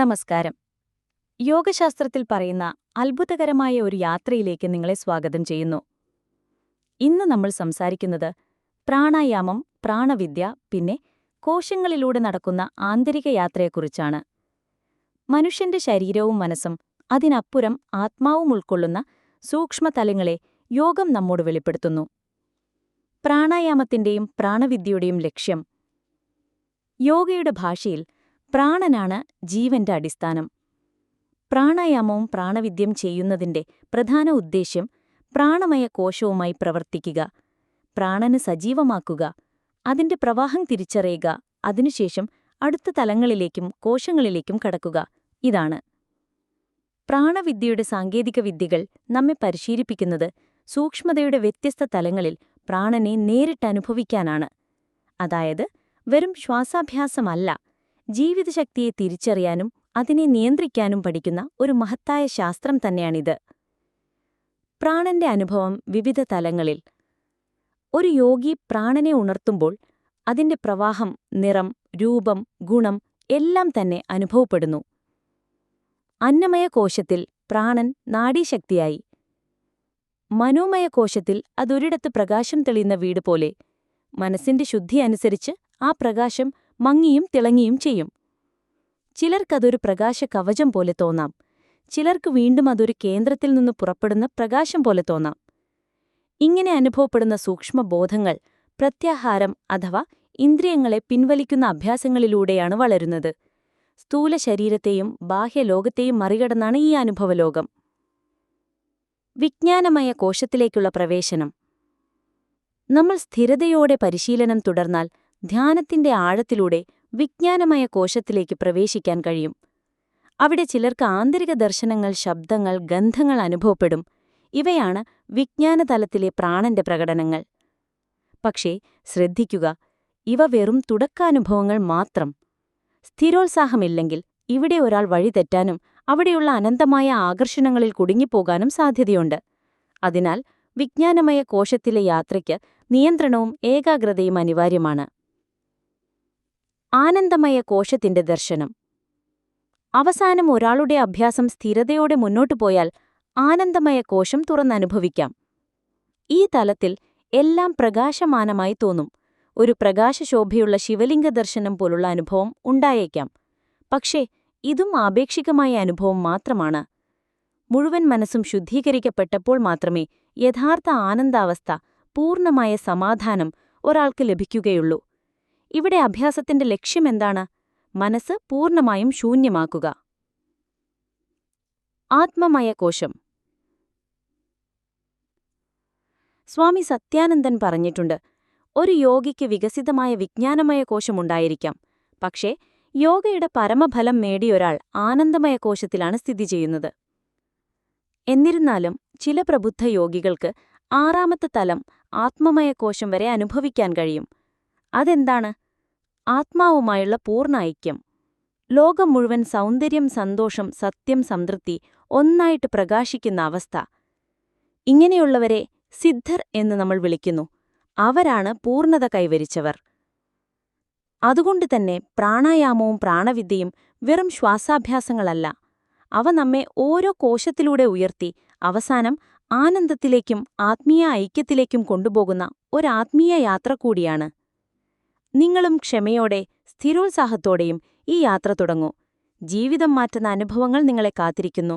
നമസ്കാരം. യോഗശാസ്ത്രത്തിൽ പറയുന്ന അത്ഭുതകരമായ ഒരു യാത്രയിലേക്ക് നിങ്ങളെ സ്വാഗതം ചെയ്യുന്നു. ഇന്ന് നമ്മൾ സംസാരിക്കുന്നത് പ്രാണായാമം പ്രാണവിദ്യ പിന്നെ കോശങ്ങളിലൂടെ നടക്കുന്ന ആന്തരിക യാത്രയെക്കുറിച്ചാണ്. മനുഷ്യന്റെ ശരീരവും മനസ്സും അതിനപ്പുറം ആത്മാവും ഉൾക്കൊള്ളുന്ന സൂക്ഷ്മതലങ്ങളെ യോഗം നമ്മോട് വെളിപ്പെടുത്തുന്നു. പ്രാണായാമത്തിന്റെയും പ്രാണവിദ്യയുടെയും ലക്ഷ്യം. യോഗയുടെ ഭാഷയിൽ പ്രാണനാണ് ജീവന്റെ അടിസ്ഥാനം. പ്രാണായാമവും പ്രാണവിദ്യം ചെയ്യുന്നതിന്റെ പ്രധാന ഉദ്ദേശ്യം പ്രാണമയ കോശവുമായി പ്രവർത്തിക്കുക പ്രാണന് സജീവമാക്കുക അതിന്റെ പ്രവാഹം തിരിച്ചറിയുക അതിനുശേഷം അടുത്ത തലങ്ങളിലേക്കും കോശങ്ങളിലേക്കും കടക്കുക. ഇതാണ്. പ്രാണവിദ്യയുടെ സാങ്കേതിക വിദ്യകൾ നമ്മെ പരിശീലിപ്പിക്കുന്നത് സൂക്ഷ്മതയുടെ വ്യത്യസ്ത തലങ്ങളിൽ പ്രാണനെ നേരിട്ടനുഭവിക്കാനാണ് അതായത് വെറും ശ്വാസാഭ്യാസമല്ല ജീവിതശക്തിയെ തിരിച്ചറിയാനും അതിനെ നിയന്ത്രിക്കാനും പഠിക്കുന്ന ഒരു മഹത്തായ ശാസ്ത്രം തന്നെയാണിത്. പ്രാണന്റെ അനുഭവം വിവിധ തലങ്ങളിൽ. ഒരു യോഗി പ്രാണനെ ഉണർത്തുമ്പോൾ അതിന്റെ പ്രവാഹം നിറം രൂപം ഗുണം എല്ലാം തന്നെ അനുഭവപ്പെടുന്നു. അന്നമയ കോശത്തിൽ പ്രാണൻ നാഡീശക്തിയായി. മനോമയ കോശത്തിൽ അതൊരിടത്ത് പ്രകാശം തെളിയുന്ന വീട് പോലെ മനസ്സിന്റെ ശുദ്ധി അനുസരിച്ച് ആ പ്രകാശം മങ്ങിയും തിളങ്ങിയും ചെയ്യും. ചിലർക്കതൊരു പ്രകാശ കവചം പോലെ തോന്നാം. ചിലർക്ക് വീണ്ടും അതൊരു കേന്ദ്രത്തിൽ നിന്ന് പുറപ്പെടുന്ന പ്രകാശം പോലെ തോന്നാം. ഇങ്ങനെ അനുഭവപ്പെടുന്ന സൂക്ഷ്മബോധങ്ങൾ പ്രത്യാഹാരം അഥവാ ഇന്ദ്രിയങ്ങളെ പിൻവലിക്കുന്ന അഭ്യാസങ്ങളിലൂടെയാണ് വളരുന്നത്. സ്ഥൂല ശരീരത്തെയും ബാഹ്യലോകത്തെയും മറികടന്നാണ് ഈ അനുഭവലോകം. വിജ്ഞാനമയ കോശത്തിലേക്കുള്ള പ്രവേശനം. നമ്മൾ സ്ഥിരതയോടെ പരിശീലനം തുടർന്നാൽ ധ്യാനത്തിന്റെ ആഴത്തിലൂടെ വിജ്ഞാനമയ കോശത്തിലേക്ക് പ്രവേശിക്കാൻ കഴിയും. അവിടെ ചിലർക്ക് ആന്തരിക ദർശനങ്ങൾ ശബ്ദങ്ങൾ ഗന്ധങ്ങൾ അനുഭവപ്പെടും. ഇവയാണ് വിജ്ഞാനതലത്തിലെ പ്രാണന്റെ പ്രകടനങ്ങൾ. പക്ഷേ ശ്രദ്ധിക്കുക ഇവ വെറും തുടക്കാനുഭവങ്ങൾ മാത്രം. സ്ഥിരോത്സാഹമില്ലെങ്കിൽ ഇവിടെ ഒരാൾ വഴിതെറ്റാനും അവിടെയുള്ള അനന്തമായ ആകർഷണങ്ങളിൽ കുടുങ്ങിപ്പോകാനും സാധ്യതയുണ്ട്. അതിനാൽ വിജ്ഞാനമയ കോശത്തിലെ യാത്രയ്ക്ക് നിയന്ത്രണവും ഏകാഗ്രതയും അനിവാര്യമാണ്. ആനന്ദമയ കോശത്തിന്റെ ദർശനം. അവസാനം ഒരാളുടെ അഭ്യാസം സ്ഥിരതയോടെ മുന്നോട്ടു പോയാൽ ആനന്ദമയ കോശം തുറന്നനുഭവിക്കാം. ഈ തലത്തിൽ എല്ലാം പ്രകാശമാനമായി തോന്നും. ഒരു പ്രകാശശോഭയുള്ള ശിവലിംഗ ദർശനം പോലുള്ള അനുഭവം ഉണ്ടായേക്കാം. പക്ഷേ ഇതും ആപേക്ഷികമായ അനുഭവം മാത്രമാണ്. മുഴുവൻ മനസ്സും ശുദ്ധീകരിക്കപ്പെട്ടപ്പോൾ മാത്രമേ യഥാർത്ഥ ആനന്ദാവസ്ഥ പൂർണമായ സമാധാനം ഒരാൾക്ക് ലഭിക്കുകയുള്ളൂ. ഇവിടെ അഭ്യാസത്തിന്റെ ലക്ഷ്യമെന്താണ് മനസ്സ് പൂർണമായും ശൂന്യമാക്കുക. ആത്മമയ കോശം സ്വാമി സത്യാനന്ദൻ പറഞ്ഞിട്ടുണ്ട് ഒരു യോഗിക്ക് വികസിതമായ വിജ്ഞാനമയ കോശമുണ്ടായിരിക്കാം പക്ഷേ യോഗയുടെ പരമഫലം നേടിയൊരാൾ ആനന്ദമയ കോശത്തിലാണ് സ്ഥിതി ചെയ്യുന്നത്. എന്നിരുന്നാലും ചില പ്രബുദ്ധ യോഗികൾക്ക് ആറാമത്തെ തലം ആത്മമയ കോശം വരെ അനുഭവിക്കാൻ കഴിയും. അതെന്താണ്? ആത്മാവുമായുള്ള പൂർണ ഐക്യം. ലോകം മുഴുവൻ സൗന്ദര്യം സന്തോഷം സത്യം സംതൃപ്തി ഒന്നായിട്ട് പ്രകാശിക്കുന്ന അവസ്ഥ. ഇങ്ങനെയുള്ളവരെ സിദ്ധർ എന്ന് നമ്മൾ വിളിക്കുന്നു. അവരാണ് പൂർണത കൈവരിച്ചവർ. അതുകൊണ്ടുതന്നെ പ്രാണായാമവും പ്രാണവിദ്യയും വെറും ശ്വാസാഭ്യാസങ്ങളല്ല. അവ നമ്മെ ഓരോ കോശത്തിലൂടെ ഉയർത്തി അവസാനം ആനന്ദത്തിലേക്കും ആത്മീയ ഐക്യത്തിലേക്കും കൊണ്ടുപോകുന്ന ഒരാത്മീയ യാത്ര കൂടിയാണ്. നിങ്ങളും ക്ഷമയോടെ സ്ഥിരോത്സാഹത്തോടെയും ഈ യാത്ര തുടങ്ങൂ. ജീവിതം മാറ്റുന്ന അനുഭവങ്ങൾ നിങ്ങളെ കാത്തിരിക്കുന്നു.